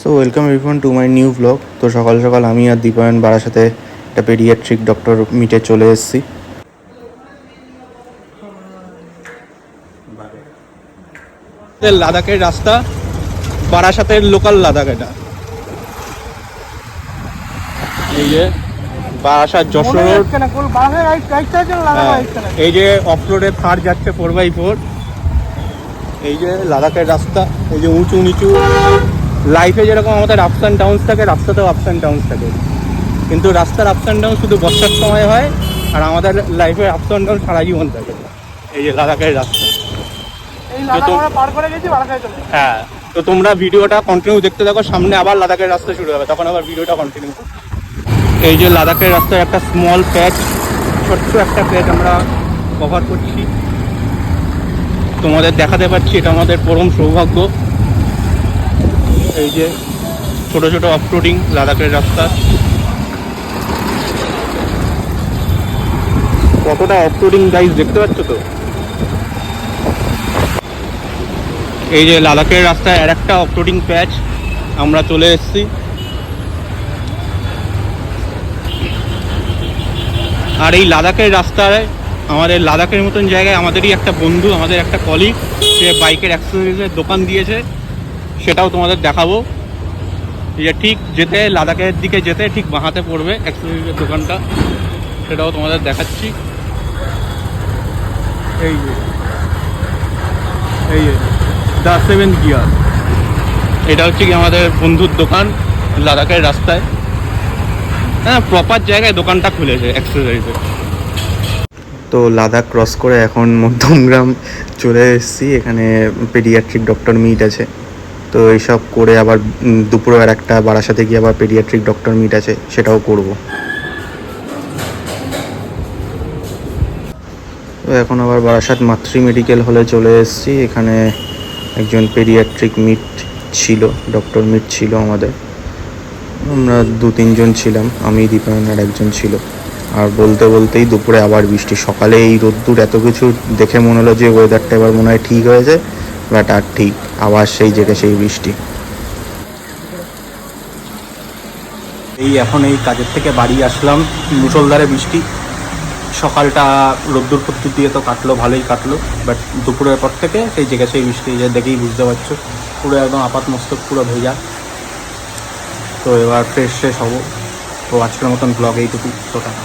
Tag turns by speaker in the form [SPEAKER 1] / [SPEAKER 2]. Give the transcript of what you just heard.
[SPEAKER 1] So welcome everyone to my new blog তো সকাল সকাল আমি আর দীপায়ন বাড়ার সাথে একটা পেডিয়াট্রিক ডক্টর মিটে চলে এসেছি।
[SPEAKER 2] লাদাখের রাস্তা বারাসাতের লোকাল লাদাখ এটা। এই যে বারাসাত যশোর রোড হ্যাঁ, এই যে অফ রোডে থার যাচ্ছে ফোর বাই ফোর। এই যে লাদাখের রাস্তা এই যে উঁচু নিচু লাইফে যেরকম আমাদের আপস অ্যান্ড ডাউনস থাকে রাস্তাতেও আপস অ্যান্ড ডাউনস থাকে। কিন্তু রাস্তার আপস অ্যান্ড ডাউন শুধু বর্ষার সময় হয় আর আমাদের লাইফে আপস অ্যান্ড ডাউন সারা জীবন থাকে। এই যে লাদাখের রাস্তা। তো- হ্যাঁ তো তোমরা ভিডিওটা কন্টিনিউ দেখতে থাকো সামনে আবার লাদাখের রাস্তা শুরু হবে তখন আবার ভিডিওটা কন্টিনিউ এই যে লাদাখের রাস্তায় একটা স্মল প্যাচ ছোট্ট একটা প্যাচ আমরা কভার করছি। তোমাদের দেখাতে পারছি এটা আমাদের পরম সৌভাগ্য। এই যে ছোট ছোট অফরোডিং লাদাখের রাস্তা। কতটা অফরোডিং গাইজ দেখতে পাচ্ছ তো? এই যে লাদাখের রাস্তায় আর একটা অফরোডিং প্যাচ আমরা চলে এসেছি। আর এই লাদাখের রাস্তায় আমাদের, লাদাখের মতন জায়গায় আমাদেরই একটা বন্ধু, আমাদের একটা কলিগ সে বাইকের অ্যাক্সেসরিজের দোকান দিয়েছে। সেটাও তোমাদের দেখাবো। যে ঠিক যেতে, লাদাখের দিকে যেতে ঠিক বাঁহাতে পড়বে অ্যাক্সেসরিজের দোকানটা। সেটাও তোমাদের দেখাচ্ছি। এই যে এই যে দ্য সেভেন গিয়ার এটা হচ্ছে কি আমাদের বন্ধুর দোকান লাদাখের রাস্তায়। হ্যাঁ প্রপার জায়গায় দোকানটা খুলেছে অ্যাক্সেসরিজের
[SPEAKER 1] তো লাদাখ ক্রস করে এখন মধ্যমগ্রাম চলে এসেছি। এখানে পেডিয়াট্রিক ডক্টর মিট আছে। তো এইসব করে আবার দুপুরে আর একটা বারাসাতে গিয়ে আবার পেডিয়াট্রিক ডক্টর মিট আছে, সেটাও করব। তো এখন আবার বারাসাত মাতৃ মেডিকেল হলে চলে এসেছি। এখানে একজন পেডিয়াট্রিক মিট ছিল ডক্টর মিট ছিল আমাদের। আমরা দু তিনজন ছিলাম, আমি দীপায়ন আর একজন ছিল। আর বলতে বলতেই দুপুরে আবার বৃষ্টি। সকালে এই রোদ্দুর এত কিছু দেখে মনে হলো যে ওয়েদারটা এবার মনে হয় ঠিক হয়েছে বাট ঠিক, আবার সেই জেগে সেই বৃষ্টি।
[SPEAKER 2] এই এখন এই কাজের থেকে বাড়ি আসলাম মুসলধারে বৃষ্টি। সকালটা রোদ্দুর ফদ্দুর দিয়ে তো কাটলো, ভালোই কাটলো বাট দুপুরের পর থেকে সেই জায়গায় সেই বৃষ্টি, যে দেখেই বুঝতে পারছ। পুরো একদম আপাত মস্তক পুরো ভেজা। তো এবার ফ্রেশ ফ্রেশ হব। তো আজকের মতন ব্লগ এইটুকু তো টাকা